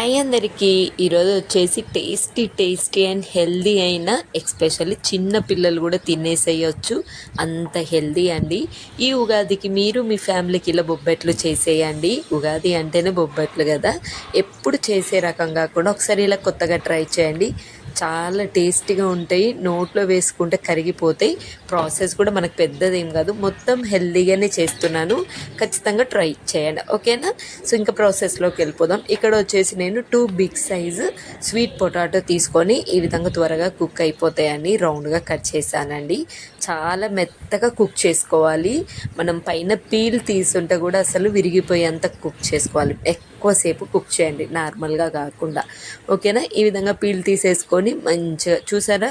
Hi అందరికీ. ఈరోజు వచ్చేసి టేస్టీ టేస్టీ అండ్ హెల్దీ అయిన ఎక్స్పెషల్లీ చిన్న పిల్లలు కూడా తినేసేయచ్చు. అంత హెల్దీ అండి. ఈ ఉగాదికి మీరు మీ ఫ్యామిలీకి ఇలా బొబ్బట్లు చేసేయండి. ఉగాది అంటేనే బొబ్బట్లు కదా. ఎప్పుడు చేసే రకం కాకుండా ఒకసారి ఇలా కొత్తగా ట్రై చేయండి. చాలా టేస్టీగా ఉంటాయి. నోట్లో వేసుకుంటే కరిగిపోతాయి. ప్రాసెస్ కూడా మనకు పెద్దదేం కాదు. మొత్తం హెల్దీగానే చేస్తున్నాను. ఖచ్చితంగా ట్రై చేయండి. ఓకేనా? సో ఇంకా ప్రాసెస్లోకి వెళ్ళిపోదాం. ఇక్కడ వచ్చేసి నేను two big size sweet potato తీసుకొని ఈ విధంగా త్వరగా కుక్ అయిపోతాయని రౌండ్గా కట్ చేశానండి. చాలా మెత్తగా కుక్ చేసుకోవాలి. మనం పైన పీల్ తీసుంటే కూడా అసలు విరిగిపోయేంత కుక్ చేసుకోవాలి. ఎక్కువసేపు కుక్ చేయండి నార్మల్గా కాకుండా. ఓకేనా? ఈ విధంగా పీల్ తీసేసుకొని మంచిగా చూసారా?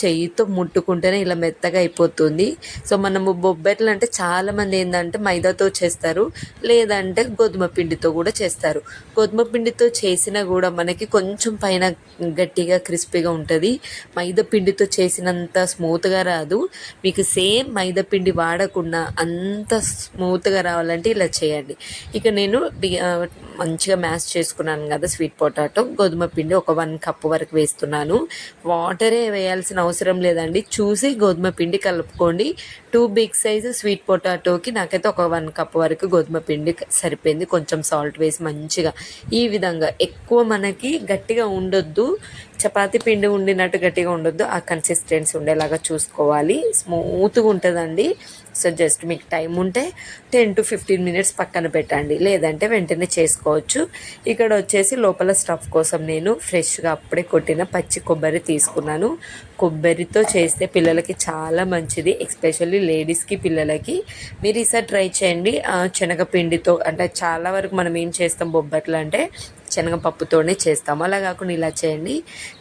చెయ్యితో ముట్టుకుంటేనే ఇలా మెత్తగా అయిపోతుంది. సో మనము బొబ్బెట్లు అంటే చాలామంది ఏంటంటే మైదాతో చేస్తారు లేదంటే గోధుమ పిండితో కూడా చేస్తారు. గోధుమ పిండితో చేసినా కూడా మనకి కొంచెం పైన గట్టిగా క్రిస్పీగా ఉంటుంది. మైదా పిండితో చేసినంత స్మూత్గా రాదు. మీకు సేమ్ మైదా పిండి వాడకుండా అంత స్మూత్గా రావాలంటే ఇలా చేయండి. ఇక నేను మంచిగా మ్యాష్ చేసుకున్నాను కదా స్వీట్ పొటాటో. గోధుమ పిండి ఒక వన్ కప్ వరకు వేస్తున్నాను. వాటరే వేయాల్సిన అవసరం లేదండి. చూసి గోధుమ పిండి కలుపుకోండి. టూ బిగ్ సైజ్ స్వీట్ పొటాటోకి నాకైతే ఒక వన్ కప్ వరకు గోధుమ పిండి సరిపోయింది. కొంచెం సాల్ట్ వేసి మంచిగా ఈ విధంగా ఎక్కువ మనకి గట్టిగా ఉండొద్దు. చపాతీ పిండి ఉండినట్టు గట్టిగా ఉండొద్దు. ఆ కన్సిస్టెన్సీ ఉండేలాగా చూసుకోవాలి. స్మూత్గా ఉంటుందండి. సో జస్ట్ మీకు టైం ఉంటే టెన్ టు ఫిఫ్టీన్ మినిట్స్ పక్కన పెట్టండి. లేదంటే వెంటనే తీసుకోవచ్చు. ఇక్కడ వచ్చేసి లోపల స్టఫ్ కోసం నేను ఫ్రెష్గా అప్పుడే కొట్టిన పచ్చి కొబ్బరి తీసుకున్నాను. కొబ్బరితో చేస్తే పిల్లలకి చాలా మంచిది ఎస్పెషల్లీ లేడీస్కి పిల్లలకి. మీరు ఈసారి ట్రై చేయండి. శనగపిండితో అంటే చాలా వరకు మనం ఏం చేస్తాం బొబ్బట్లు అంటే శనగపప్పుతోనే చేస్తాము. అలా కాకుండా ఇలా చేయండి.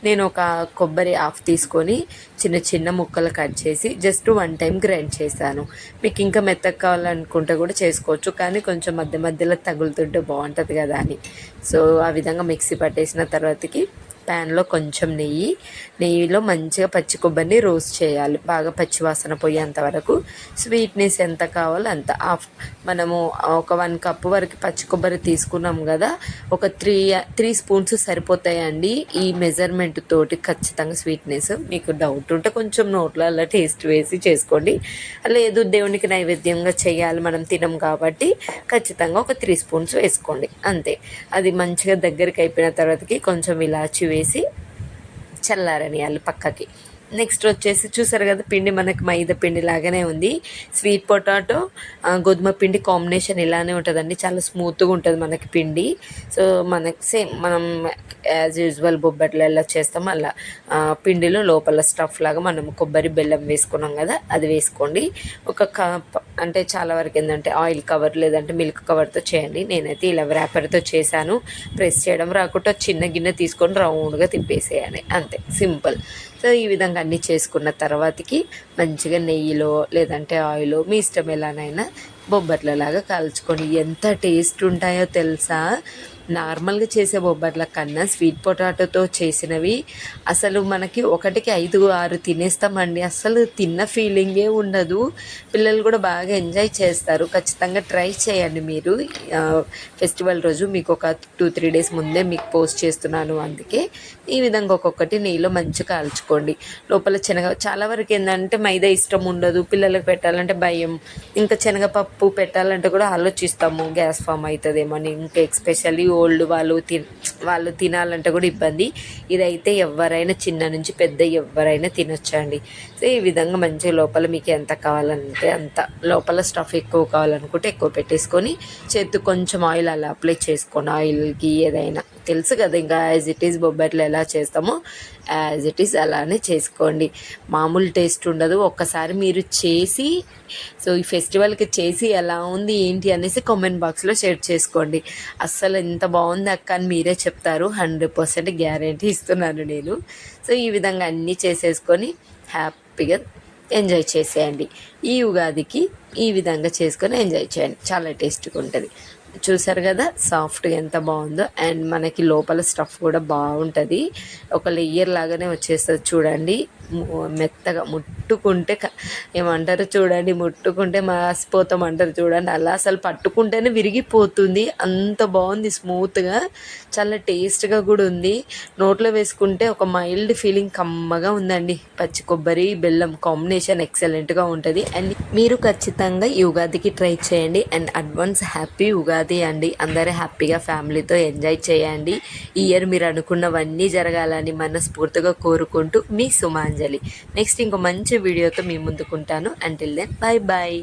నేను ఒక కొబ్బరి ఆఫ్ తీసుకొని చిన్న చిన్న ముక్కలు కట్ చేసి జస్ట్ వన్ టైం గ్రైండ్ చేశాను. మీకు ఇంకా మెత్తగా కావాలనుకుంటే కూడా చేసుకోవచ్చు. కానీ కొంచెం మధ్య మధ్యలో తగులుతుంటే బాగుంటుంది కదా అని. సో ఆ విధంగా మిక్సీ పట్టేసిన తర్వాతకి ప్యాన్లో కొంచెం నెయ్యి. నెయ్యిలో మంచిగా పచ్చి కొబ్బరిని రోస్ట్ చేయాలి. బాగా పచ్చి వాసన పోయేంత వరకు. స్వీట్నెస్ ఎంత కావాలో అంత. హాఫ్ మనము ఒక వన్ కప్ వరకు పచ్చి కొబ్బరి తీసుకున్నాం కదా. ఒక త్రీ త్రీ స్పూన్స్ సరిపోతాయండి ఈ మెజర్మెంట్ తోటి ఖచ్చితంగా స్వీట్నెస్. మీకు డౌట్ ఉంటే కొంచెం నోట్లో అలా టేస్ట్ వేసి చేసుకోండి. లేదు దేవునికి నైవేద్యంగా చేయాలి. మనం తినం కాబట్టి ఖచ్చితంగా ఒక త్రీ స్పూన్స్ వేసుకోండి. అంతే. అది మంచిగా దగ్గరికి అయిపోయిన తర్వాతకి కొంచెం ఇలాచి వేసి చల్లారనియాలి పక్కకి. నెక్స్ట్ వచ్చేసి చూసారు కదా పిండి మనకి మైదా పిండి లాగానే ఉంది. స్వీట్ పొటాటో గోధుమ పిండి కాంబినేషన్ ఇలానే ఉంటుందండి. చాలా స్మూత్గా ఉంటుంది మనకి పిండి. సో మనకి సేమ్ మనం యాజ్ యూజువల్ బొబ్బట్లు ఎలా చేస్తాం అలా పిండిలో లోపల స్టఫ్ లాగా మనం కొబ్బరి బెల్లం వేసుకున్నాం కదా అది వేసుకోండి. ఒక కప్ అంటే చాలా వరకు ఏంటంటే ఆయిల్ కవర్ లేదంటే మిల్క్ కవర్తో చేయండి. నేనైతే ఇలా వ్రాపర్తో చేశాను. ప్రెస్ చేయడం రాకుండా చిన్న గిన్నె తీసుకొని రౌండ్గా తిప్పేసేయాలి. అంతే. సింపుల్ సో ఈ విధంగా అన్నీ చేసుకున్న తర్వాతకి మంచిగా నెయ్యిలో లేదంటే ఆయిల్ మీ ఇష్టం ఎలానైనా బొబ్బర్లలాగా కాల్చుకొని ఎంత టేస్ట్ ఉంటాయో తెలుసా? నార్మల్గా చేసే బొబ్బర్ల కన్నా స్వీట్ పొటాటోతో చేసినవి అసలు మనకి ఒకటికి ఐదు ఆరు తినేస్తామండి. అసలు తిన్న ఫీలింగే ఉండదు. పిల్లలు కూడా బాగా ఎంజాయ్ చేస్తారు. ఖచ్చితంగా ట్రై చేయండి మీరు. ఫెస్టివల్ రోజు మీకు ఒక టూ త్రీ డేస్ ముందే మీకు పోస్ట్ చేస్తున్నాను అందుకే ఈ విధంగా ఒక్కొక్కటి నీళ్ళు మంచిగా కాల్చుకోండి. లోపల శనగ చాలా వరకు ఏంటంటే మైదా ఇష్టం ఉండదు. పిల్లలకు పెట్టాలంటే భయం. ఇంకా శనగపప్పు పెట్టాలంటే కూడా ఆలోచిస్తాము. గ్యాస్ ఫామ్ అవుతుందేమో అని ఇంకా ఎక్స్పెషల్లీ ఓల్డ్ వాళ్ళు తిన్ వాళ్ళు తినాలంటే కూడా ఇబ్బంది. ఇదైతే ఎవరైనా చిన్న నుంచి పెద్ద ఎవరైనా తినొచ్చండి. సో ఈ విధంగా మంచిగా లోపల మీకు ఎంత కావాలంటే అంత లోపల స్టఫ్ ఎక్కువ కావాలనుకుంటే ఎక్కువ పెట్టేసుకొని చేతికి కొంచెం ఆయిల్ అలా అప్లై చేసుకోండి ఆయిల్కి ఏదైనా తెలుసు కదా ఇంకా యాజ్ ఇట్ ఈస్ బొబ్బట్లు ఎలా చేస్తామో యాజ్ ఇట్ ఈస్ అలానే చేసుకోండి. మామూలు టేస్ట్ ఉండదు. ఒక్కసారి మీరు చేసి సో ఈ ఫెస్టివల్కి చేసి ఎలా ఉంది ఏంటి అనేసి కామెంట్ బాక్స్లో షేర్ చేసుకోండి. అస్సలు ఎంత బాగుంది అక్క అని మీరే చెప్తారు. హండ్రెడ్ పర్సెంట్ గ్యారంటీ ఇస్తున్నాను నేను. సో ఈ విధంగా అన్నీ చేసేసుకొని హ్యాపీగా ఎంజాయ్ చేసేయండి. ఈ ఉగాదికి ఈ విధంగా చేసుకొని ఎంజాయ్ చేయండి. చాలా టేస్ట్గా ఉంటుంది. చూసారు కదా సాఫ్ట్గా ఎంత బాగుందో. అండ్ మనకి లోపల స్టఫ్ కూడా బాగుంటుంది. ఒక లేయర్ లాగానే వచ్చేస్తుంది చూడండి. మెత్తగా ముట్టుకుంటే ఏమంటారు చూడండి ముట్టుకుంటే మాసిపోతాం అంటారు చూడండి. అలా అసలు పట్టుకుంటేనే విరిగిపోతుంది. అంత బాగుంది స్మూత్గా చాలా టేస్ట్గా కూడా ఉంది. నోట్లో వేసుకుంటే ఒక మైల్డ్ ఫీలింగ్ కమ్మగా ఉందండి. పచ్చి కొబ్బరి బెల్లం కాంబినేషన్ ఎక్సలెంట్గా ఉంటుంది. అండ్ మీరు ఖచ్చితంగా ఈ ఉగాదికి ట్రై చేయండి. అండ్ అడ్వాన్స్ హ్యాపీ ఉగాది అండి. అందరూ హ్యాపీగా ఫ్యామిలీతో ఎంజాయ్ చేయండి. ఈ ఇయర్ మీరు అనుకున్నవన్నీ జరగాలని మనస్ఫూర్తిగా కోరుకుంటూ మీ సుమాన్ అంజలి. నెక్స్ట్ ఇంకో మంచి వీడియోతో మీ ముందుకుంటాను. Until then bye bye